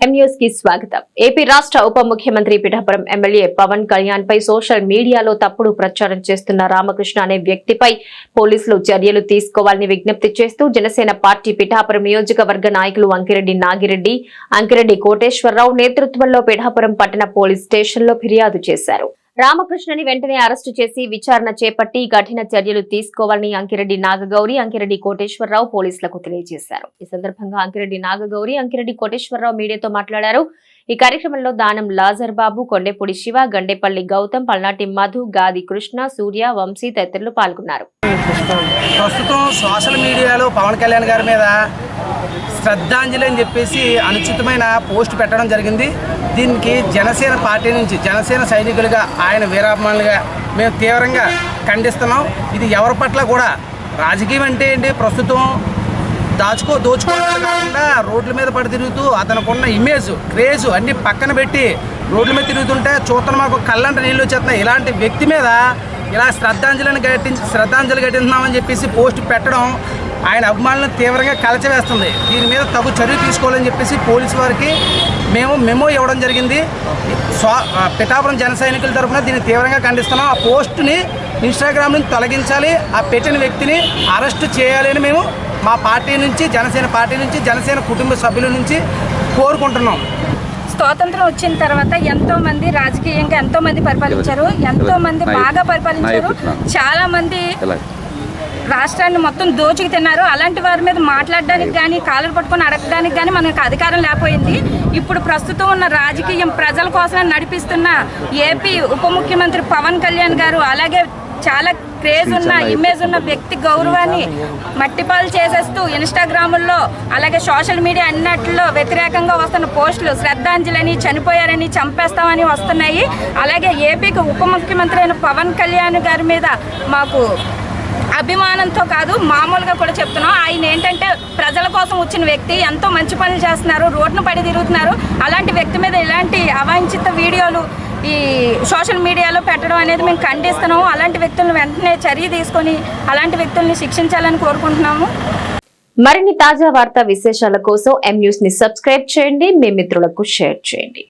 కి స్వాగతం. ఏపీ రాష్ట్ర ఉప ముఖ్యమంత్రి పిఠాపురం ఎమ్మెల్యే పవన్ కళ్యాణ్ పై సోషల్ మీడియాలో తప్పుడు ప్రచారం చేస్తున్న రామకృష్ణ అనే వ్యక్తిపై పోలీసులు చర్యలు తీసుకోవాలని విజ్ఞప్తి చేస్తూ జనసేన పార్టీ పిఠాపురం నియోజకవర్గ నాయకులు అంకిరెడ్డి నాగిరెడ్డి అంకిరెడ్డి కోటేశ్వరరావు నేతృత్వంలో పిఠాపురం పట్టణ పోలీస్ స్టేషన్లో ఫిర్యాదు చేశారు. రామకృష్ణని వెంటనే అరెస్టు చేసి విచారణ చేపట్టి కఠిన చర్యలు తీసుకోవాలని అంకిరెడ్డి నాగగౌరి అంకిరెడ్డి కోటేశ్వరరావు పోలీసులకు తెలియజేశారు. ఈ సందర్భంగా అంకిరెడ్డి నాగగౌరి అంకిరెడ్డి కోటేశ్వరరావు మీడియాతో మాట్లాడారు. ఈ కార్యక్రమంలో దానం లాజర్ బాబు కొండెపూడి శివ గండేపల్లి గౌతమ్ పల్నాటి మధు గాది కృష్ణ సూర్య వంశీ తదితరులు పాల్గొన్నారు. ప్రస్తుతం సోషల్ మీడియాలో పవన్ కళ్యాణ్ గారి మీద శ్రద్ధాంజలి అని చెప్పేసి అనుచితమైన పోస్ట్ పెట్టడం జరిగింది. దీనికి జనసేన పార్టీ నుంచి జనసేన సైనికులుగా ఆయన వీరాభిమానులుగా మేము తీవ్రంగా ఖండిస్తున్నాం. ఇది ఎవరి పట్ల కూడా రాజకీయం అంటే ఏంటి? ప్రస్తుతం దాచుకో దోచుకోవడం కాకుండా రోడ్ల మీద పడి తిరుగుతూ అతనుకున్న ఇమేజ్ క్రేజ్ అన్ని పక్కన పెట్టి రోడ్ల మీద తిరుగుతుంటే చూస్తున్న మాకు కళ్ళంట నీళ్ళు వచ్చేస్తున్నాయి. ఇలాంటి వ్యక్తి మీద ఇలా శ్రద్ధాంజలిని ఘటించి శ్రద్ధాంజలి ఘటిస్తున్నామని చెప్పేసి పోస్ట్ పెట్టడం ఆయన అభిమానులను తీవ్రంగా కలచవేస్తుంది. దీని మీద తగు చర్య తీసుకోవాలని చెప్పేసి పోలీసు వారికి మేము మెమో ఇవ్వడం జరిగింది. స్వా పిఠాపురం జన సైనికుల తరఫున దీన్ని తీవ్రంగా ఖండిస్తున్నాం. ఆ పోస్ట్ని ఇన్స్టాగ్రామ్ నుంచి తొలగించాలి. ఆ పెట్టిన వ్యక్తిని అరెస్ట్ చేయాలి అని మేము మా పార్టీ నుంచి జనసేన పార్టీ నుంచి జనసేన కుటుంబ సభ్యుల నుంచి కోరుకుంటున్నాం. స్వాతంత్రం వచ్చిన తర్వాత ఎంతో మంది రాజకీయంగా ఎంతో మంది పరిపాలించారు. ఎంతో మంది బాగా పరిపాలించారు. చాలా మంది రాష్ట్రాన్ని మొత్తం దోచుకు తిన్నారు. అలాంటి వారి మీద మాట్లాడడానికి కానీ కాలర్ పట్టుకొని అడగడానికి కానీ మనకు అధికారం లేకపోయింది. ఇప్పుడు ప్రస్తుతం ఉన్న రాజకీయం ప్రజల కోసమే నడిపిస్తున్న ఏపీ ఉప ముఖ్యమంత్రి పవన్ కళ్యాణ్ గారు అలాగే చాలా క్రేజ్ ఉన్న ఇమేజ్ ఉన్న వ్యక్తి గౌరవాన్ని మట్టిపాలు చేసేస్తూ ఇన్స్టాగ్రాముల్లో అలాగే సోషల్ మీడియా అన్నట్లో వ్యతిరేకంగా వస్తున్న పోస్టులు శ్రద్ధాంజలిని చనిపోయారని చంపేస్తామని వస్తున్నాయి. అలాగే ఏపీకి ఉప ముఖ్యమంత్రి అయిన పవన్ కళ్యాణ్ గారి మీద మాకు అభిమానంతో కాదు మామూలుగా కూడా చెప్తున్నాం. ఆయన ఏంటంటే ప్రజల కోసం వచ్చిన వ్యక్తి ఎంతో మంచి పనులు చేస్తున్నారు రోడ్డును పడి తిరుగుతున్నారు అలాంటి వ్యక్తి మీద ఇలాంటి అవాంఛిత వీడియోలు ఈ సోషల్ మీడియాలో పెట్టడం అనేది మేము ఖండిస్తున్నాము. అలాంటి వ్యక్తులను వెంటనే చర్య తీసుకొని అలాంటి వ్యక్తుల్ని శిక్షించాలని కోరుకుంటున్నాము. మరిన్ని తాజా వార్తా విశేషాల కోసం ఎం న్యూస్ని సబ్స్క్రైబ్ చేయండి. మీ మిత్రులకు షేర్ చేయండి.